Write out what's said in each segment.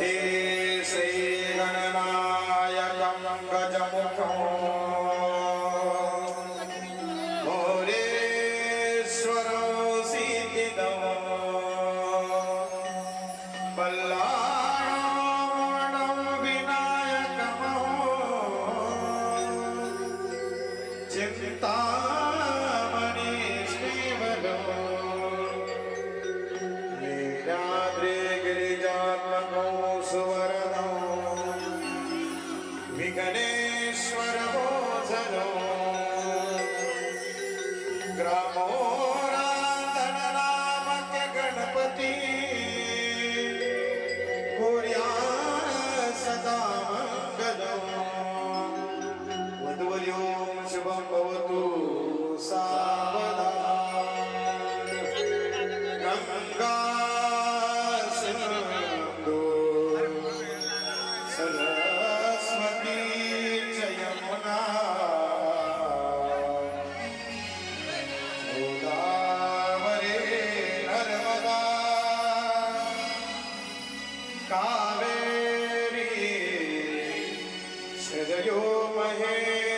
Eh, शुभं भवतु सावधान गङ्गा सिन्धु सरस्वती च यमुना गोदावरी नर्मदा कावेरी सजयो महे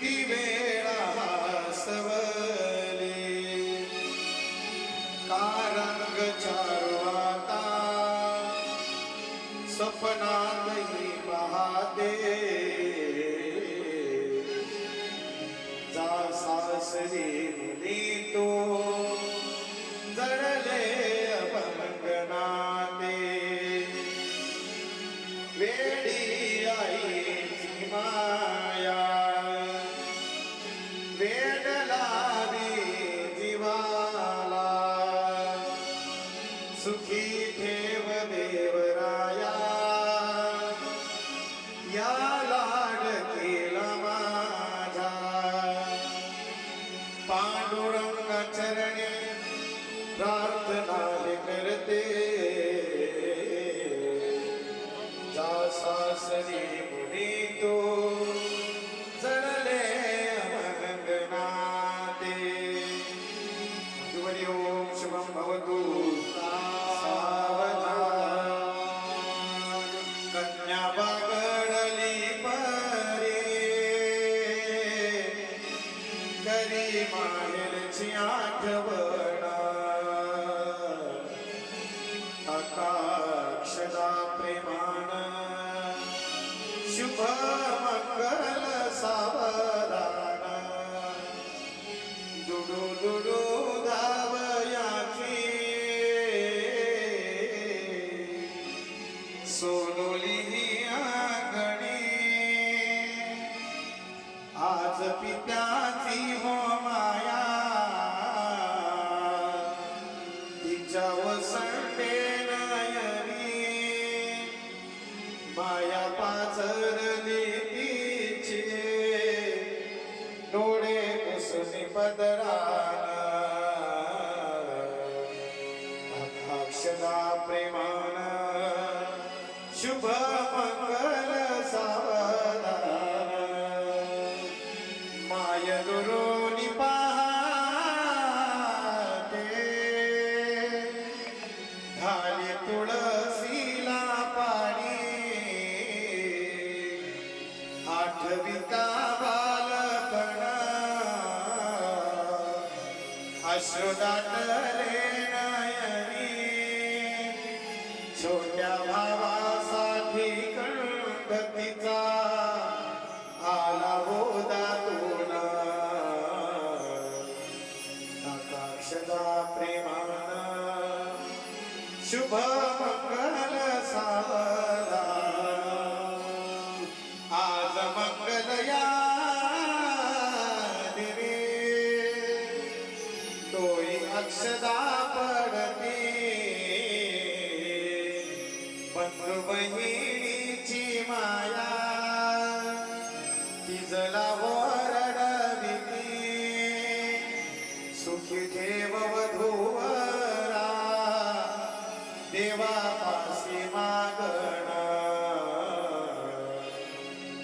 किती वेळा सवले कारंग चारवाता सपनातही पाहते. जा सासरी सासरी मुनी तो. जडले अमंगनाते मधुवरी ओम शुभम भवतु. सावधान. कन्या बागडली परे. करी माहेरची प्रेमान शुभ मंगल सावधान दुडू दुडू धावयाची सोडोली आंगणी आज पित्याची हो माया तिच्या वसण अक्षदा प्रेमान शुभ मंगल सावधान। माय दुरोनी पाहते घाली तुळसीला पाणी आठविता बालपण। अश्रुदाटले छोट्या भावासाठी गतीचा आला हो दातून आकाशदा तिजला वरडविती सुखी ठेव वधूवरा. देवा पासी मागण.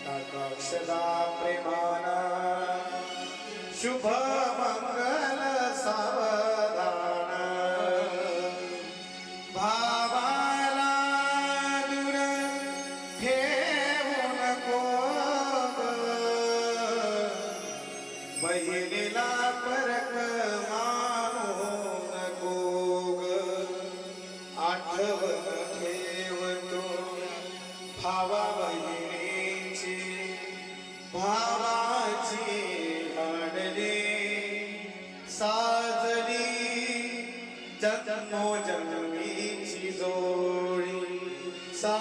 टाकाक्षदा प्रेमाना शुभ पहिलेला परक मानू नको आठवण ठेवतो भावा बहिणीची भावाची लाडली साजली जन्मो जन्मीची जोडी सा